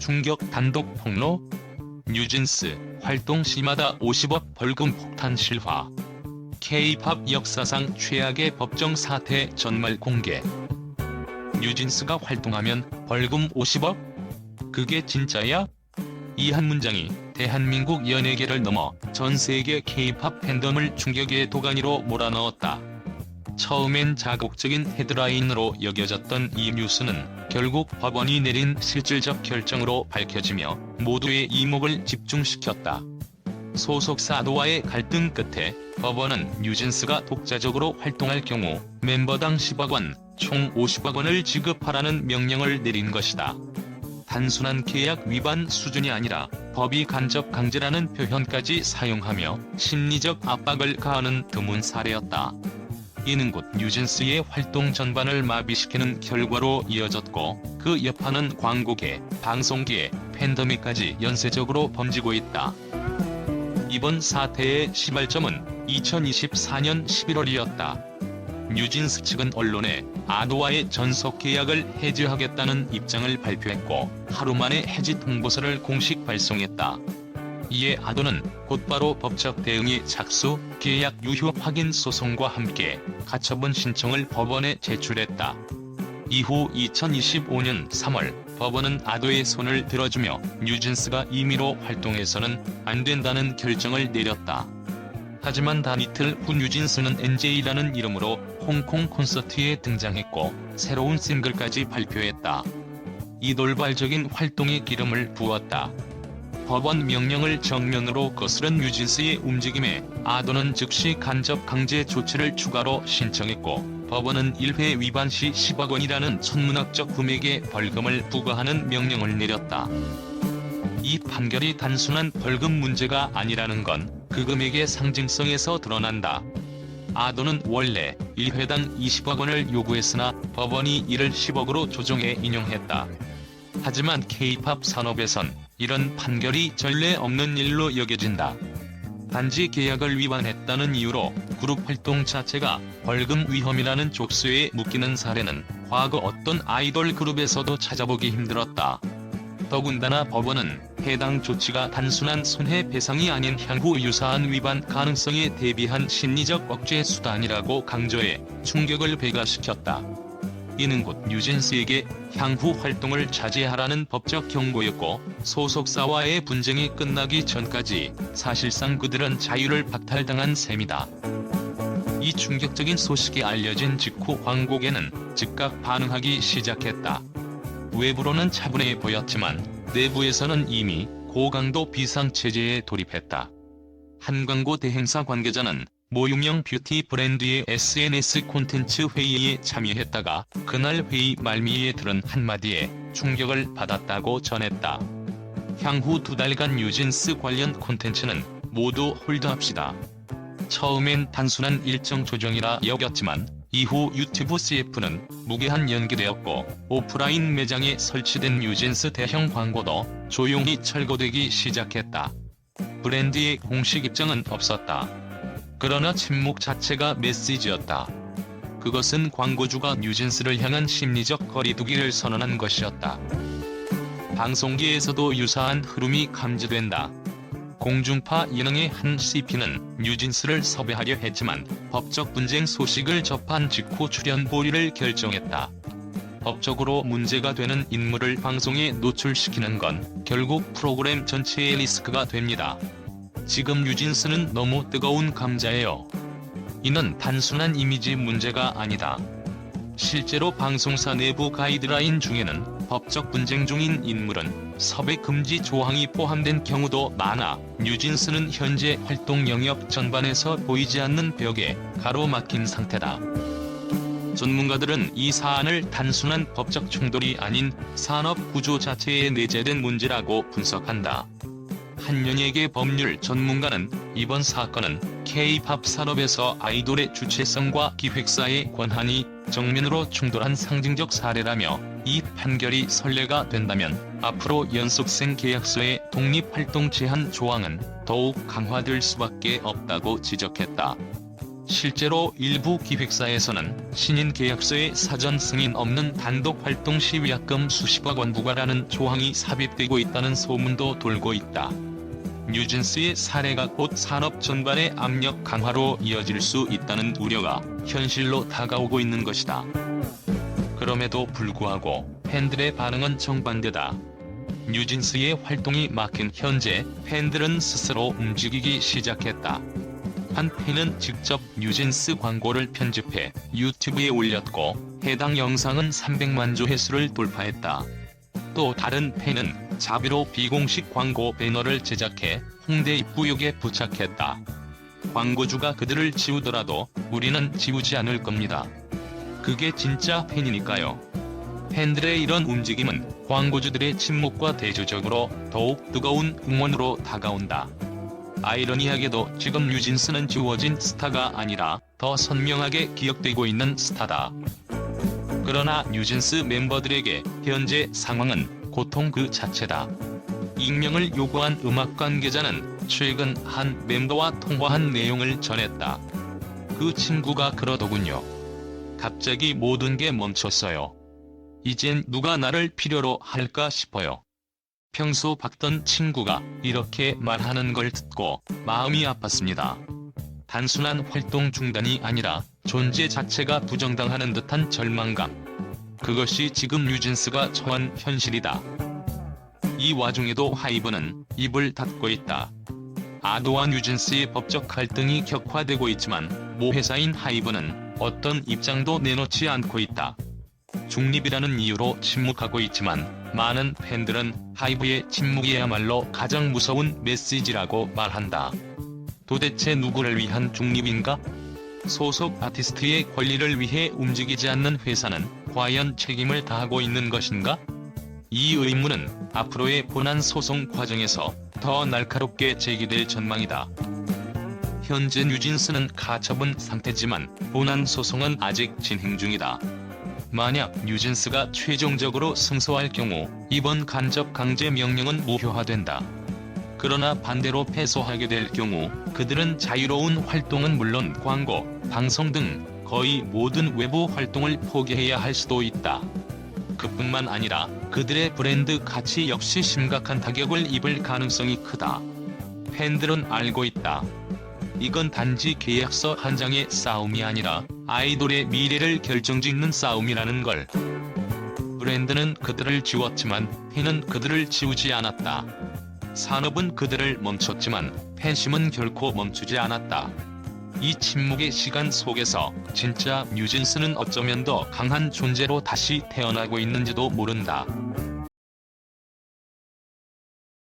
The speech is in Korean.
충격 단독 폭로 뉴진스 활동 시마다 50억 벌금 폭탄 실화 K-팝 역사상 최악의 법정 사태 전말 공개 뉴진스가 활동하면 벌금 50억? 그게 진짜야? 이 한 문장이 대한민국 연예계를 넘어 전 세계 K-팝 팬덤을 충격의 도가니로 몰아넣었다. 처음엔 자극적인 헤드라인으로 여겨졌던 이 뉴스는 결국 법원이 내린 실질적 결정으로 밝혀지며 모두의 이목을 집중시켰다. 소속사 아도와의 갈등 끝에 법원은 뉴진스가 독자적으로 활동할 경우 멤버당 10억 원, 총 50억 원을 지급하라는 명령을 내린 것이다. 단순한 계약 위반 수준이 아니라 법이 간접 강제라는 표현까지 사용하며 심리적 압박을 가하는 드문 사례였다. 이는 곧 뉴진스의 활동 전반을 마비시키는 결과로 이어졌고 그 여파는 광고계, 방송계, 팬더미까지 연쇄적으로 번지고 있다. 이번 사태의 시발점은 2024년 11월이었다. 뉴진스 측은 언론에 아도와의 전속 계약을 해지하겠다는 입장을 발표했고 하루 만에 해지 통보서를 공식 발송했다. 이에 아도는 곧바로 법적 대응이 착수, 계약 유효 확인 소송과 함께 가처분 신청을 법원에 제출했다. 이후 2025년 3월 법원은 아도의 손을 들어주며 뉴진스가 임의로 활동해서는 안 된다는 결정을 내렸다. 하지만 단 이틀 후 뉴진스는 NJ라는 이름으로 홍콩 콘서트에 등장했고 새로운 싱글까지 발표했다. 이 돌발적인 활동에 기름을 부었다. 법원 명령을 정면으로 거스른 뉴진스의 움직임에 아도는 즉시 간접 강제 조치를 추가로 신청했고 법원은 1회 위반 시 10억 원이라는 천문학적 금액의 벌금을 부과하는 명령을 내렸다. 이 판결이 단순한 벌금 문제가 아니라는 건 그 금액의 상징성에서 드러난다. 아도는 원래 1회당 20억 원을 요구했으나 법원이 이를 10억으로 조정해 인용했다. 하지만 K-팝 산업에선 이런 판결이 전례 없는 일로 여겨진다. 단지 계약을 위반했다는 이유로 그룹 활동 자체가 벌금 위험이라는 족수에 묶이는 사례는 과거 어떤 아이돌 그룹에서도 찾아보기 힘들었다. 더군다나 법원은 해당 조치가 단순한 손해배상이 아닌 향후 유사한 위반 가능성에 대비한 심리적 억제 수단이라고 강조해 충격을 배가시켰다. 이는 곧 뉴진스에게 향후 활동을 자제하라는 법적 경고였고 소속사와의 분쟁이 끝나기 전까지 사실상 그들은 자유를 박탈당한 셈이다. 이 충격적인 소식이 알려진 직후 광고계는 즉각 반응하기 시작했다. 외부로는 차분해 보였지만 내부에서는 이미 고강도 비상체제에 돌입했다. 한 광고 대행사 관계자는 모 유명 뷰티 브랜드의 SNS 콘텐츠 회의에 참여했다가 그날 회의 말미에 들은 한마디에 충격을 받았다고 전했다. 향후 두 달간 뉴진스 관련 콘텐츠는 모두 홀드합시다. 처음엔 단순한 일정 조정이라 여겼지만 이후 유튜브 CF는 무게한 연기되었고 오프라인 매장에 설치된 뉴진스 대형 광고도 조용히 철거되기 시작했다. 브랜드의 공식 입장은 없었다. 그러나 침묵 자체가 메시지였다. 그것은 광고주가 뉴진스를 향한 심리적 거리두기를 선언한 것이었다. 방송계에서도 유사한 흐름이 감지된다. 공중파 예능의 한 CP는 뉴진스를 섭외하려 했지만 법적 분쟁 소식을 접한 직후 출연 보류를 결정했다. 법적으로 문제가 되는 인물을 방송에 노출시키는 건 결국 프로그램 전체의 리스크가 됩니다. 지금 뉴진스는 너무 뜨거운 감자예요. 이는 단순한 이미지 문제가 아니다. 실제로 방송사 내부 가이드라인 중에는 법적 분쟁 중인 인물은 섭외 금지 조항이 포함된 경우도 많아 뉴진스는 현재 활동 영역 전반에서 보이지 않는 벽에 가로막힌 상태다. 전문가들은 이 사안을 단순한 법적 충돌이 아닌 산업 구조 자체에 내재된 문제라고 분석한다. 한 연예계 법률 전문가는 이번 사건은 K-팝 산업에서 아이돌의 주체성과 기획사의 권한이 정면으로 충돌한 상징적 사례라며 이 판결이 선례가 된다면 앞으로 연속생 계약서의 독립활동 제한 조항은 더욱 강화될 수밖에 없다고 지적했다. 실제로 일부 기획사에서는 신인 계약서에 사전 승인 없는 단독 활동 시 위약금 수십억 원 부과라는 조항이 삽입되고 있다는 소문도 돌고 있다. 뉴진스의 사례가 곧 산업 전반의 압력 강화로 이어질 수 있다는 우려가 현실로 다가오고 있는 것이다. 그럼에도 불구하고 팬들의 반응은 정반대다. 뉴진스의 활동이 막힌 현재 팬들은 스스로 움직이기 시작했다. 한 팬은 직접 뉴진스 광고를 편집해 유튜브에 올렸고 해당 영상은 300만 조 회수를 돌파했다. 또 다른 팬은 자비로 비공식 광고 배너를 제작해 홍대 입구역에 부착했다. 광고주가 그들을 지우더라도 우리는 지우지 않을 겁니다. 그게 진짜 팬이니까요. 팬들의 이런 움직임은 광고주들의 침묵과 대조적으로 더욱 뜨거운 응원으로 다가온다. 아이러니하게도 지금 뉴진스는 지워진 스타가 아니라 더 선명하게 기억되고 있는 스타다. 그러나 뉴진스 멤버들에게 현재 상황은 고통 그 자체다. 익명을 요구한 음악 관계자는 최근 한 멤버와 통화한 내용을 전했다. 그 친구가 그러더군요. 갑자기 모든 게 멈췄어요. 이젠 누가 나를 필요로 할까 싶어요. 평소 봤던 친구가 이렇게 말하는 걸 듣고 마음이 아팠습니다. 단순한 활동 중단이 아니라 존재 자체가 부정당하는 듯한 절망감. 그것이 지금 뉴진스가 처한 현실이다. 이 와중에도 하이브는 입을 닫고 있다. 아도와 뉴진스의 법적 갈등이 격화되고 있지만 모 회사인 하이브는 어떤 입장도 내놓지 않고 있다. 중립이라는 이유로 침묵하고 있지만 많은 팬들은 하이브의 침묵이야말로 가장 무서운 메시지라고 말한다. 도대체 누구를 위한 중립인가? 소속 아티스트의 권리를 위해 움직이지 않는 회사는 과연 책임을 다하고 있는 것인가? 이 의문은 앞으로의 본안 소송 과정에서 더 날카롭게 제기될 전망이다. 현재 뉴진스는 가처분 상태지만 본안 소송은 아직 진행 중이다. 만약 뉴진스가 최종적으로 승소할 경우 이번 간접 강제 명령은 무효화된다. 그러나 반대로 패소하게 될 경우 그들은 자유로운 활동은 물론 광고, 방송 등 거의 모든 외부 활동을 포기해야 할 수도 있다. 그뿐만 아니라 그들의 브랜드 가치 역시 심각한 타격을 입을 가능성이 크다. 팬들은 알고 있다. 이건 단지 계약서 한 장의 싸움이 아니라 아이돌의 미래를 결정짓는 싸움이라는 걸. 브랜드는 그들을 지웠지만 팬은 그들을 지우지 않았다. 산업은 그들을 멈췄지만 팬심은 결코 멈추지 않았다. 이 침묵의 시간 속에서 진짜 뉴진스는 어쩌면 더 강한 존재로 다시 태어나고 있는지도 모른다.